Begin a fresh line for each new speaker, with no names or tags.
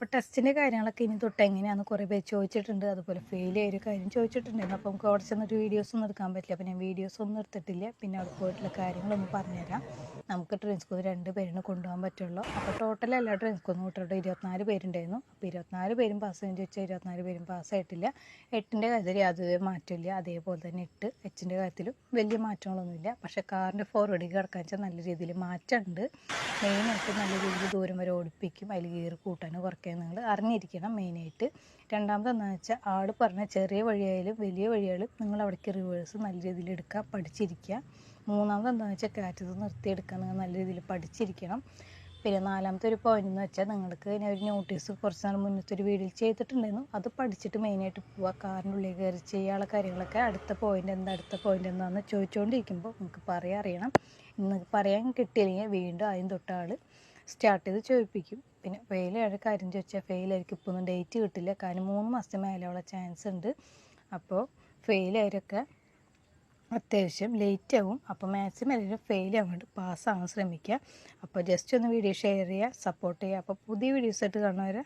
അപ്പോൾ ടെസ്റ്റിന്റെ കാര്യങ്ങളൊക്കെ ഇനി തൊട്ട് എങ്ങനെയാണെന്ന് കുറേ പേര് ചോദിച്ചിട്ടുണ്ട്. അതുപോലെ ഫെയിൽ ആയ ഒരു കാര്യം ചോദിച്ചിട്ടുണ്ടായിരുന്നു. അപ്പോൾ നമുക്ക് അവിടെ ചെന്നൊരു വീഡിയോസ് ഒന്നും എടുക്കാൻ പറ്റില്ല. അപ്പോൾ ഞാൻ വീഡിയോസ് ഒന്നും എടുത്തിട്ടില്ല. പിന്നെ അവിടെ പോയിട്ടുള്ള കാര്യങ്ങളൊന്നും പറഞ്ഞുതരാം. നമുക്ക് ട്രെയിൻ സ്കൂൾ രണ്ട് പേരിന് കൊണ്ടുപോകാൻ പറ്റുള്ളൂ. അപ്പോൾ ടോട്ടൽ എല്ലാ ട്രെയിൻ സ്കൂളിൽ വിട്ടിട്ട് ഇരുപത്തിനാല് പേരുണ്ടായിരുന്നു. അപ്പോൾ ഇരുപത്തിനാല് പേരും പാസ് ചെയ്യുന്ന ചോദിച്ചാൽ ഇരുപത്തിനാല് പേരും പാസ്സായിട്ടില്ല എട്ടിന്റെ കാര്യത്തിൽ യാതൊരു മാറ്റമില്ല അതേപോലെ തന്നെ എട്ട് എച്ചിന്റെ കാര്യത്തിലും വലിയ മാറ്റങ്ങളൊന്നുമില്ല. പക്ഷേ കാറിന്റെ ഫോർവേഡിൽ കിടക്കാൻ വെച്ചാൽ നല്ല രീതിയിൽ മാറ്റമുണ്ട്. മെയിനായിട്ട് നല്ല രീതിയിൽ ദൂരം വരെ ഓടിപ്പിക്കും. അതിൽ ഗിയർ കൂട്ടാനും കുറയ്ക്കാനും നിങ്ങൾ അറിഞ്ഞിരിക്കണം മെയിനായിട്ട്. രണ്ടാമത് എന്താണെന്ന് വെച്ചാൽ ആൾ പറഞ്ഞ ചെറിയ വഴിയായാലും വലിയ വഴിയായാലും നിങ്ങൾ അവിടേക്ക് റിവേഴ്സ് നല്ല രീതിയിൽ എടുക്കുക പഠിച്ചിരിക്കുക മൂന്നാമത് എന്താണെന്ന് വെച്ചാൽ കാറ്റത്ത് നിർത്തിയെടുക്കുക നിങ്ങൾ നല്ല രീതിയിൽ പഠിച്ചിരിക്കണം. പിന്നെ നാലാമത്തെ ഒരു പോയിന്റ് എന്ന് വെച്ചാൽ നിങ്ങൾക്ക് ഞാൻ ഒരു നോട്ടീസ് കുറച്ച് നാൾ മുന്നത്തെ ഒരു വീഡിയോയിൽ ചെയ്തിട്ടുണ്ടായിരുന്നു. അത് പഠിച്ചിട്ട് മെയിനായിട്ട് പോവുക കാറിന്റെ ഉള്ളിൽ കയറി ചെയ്യാനുള്ള കാര്യങ്ങളൊക്കെ അടുത്ത പോയിന്റ് എന്താ അടുത്ത പോയിന്റ് എന്താണെന്ന് ചോദിച്ചുകൊണ്ടിരിക്കുമ്പോൾ നിങ്ങൾക്ക് പറയാൻ അറിയണം. ഇന്ന് പറയാൻ കിട്ടിയില്ലെങ്കിൽ വീണ്ടും ആദ്യം തൊട്ട് ആൾ സ്റ്റാർട്ട് ചെയ്ത് ചോദിപ്പിക്കും. പിന്നെ ഫെയിലായ കാര്യം ചോദിച്ചാൽ ഫെയിലായിരിക്കും ഇപ്പോൾ ഒന്നും ഡേറ്റ് കിട്ടില്ല. കാരണം മൂന്ന് മാസത്തെ മേലെയുള്ള ചാൻസ് ഉണ്ട്. അപ്പോൾ ഫെയിലായവരൊക്കെ അത്യാവശ്യം ലേറ്റ് ആവും. അപ്പോൾ മാക്സിമം എല്ലാവരും ഫെയിൽ ആവാൻ വേണ്ടി പാസ്സാവാൻ ശ്രമിക്കുക അപ്പോൾ ജസ്റ്റ് ഒന്ന് വീഡിയോ ഷെയർ ചെയ്യുക സപ്പോർട്ട് ചെയ്യുക. അപ്പോൾ പുതിയ വീഡിയോസ് ആയിട്ട് കാണുന്നവരെ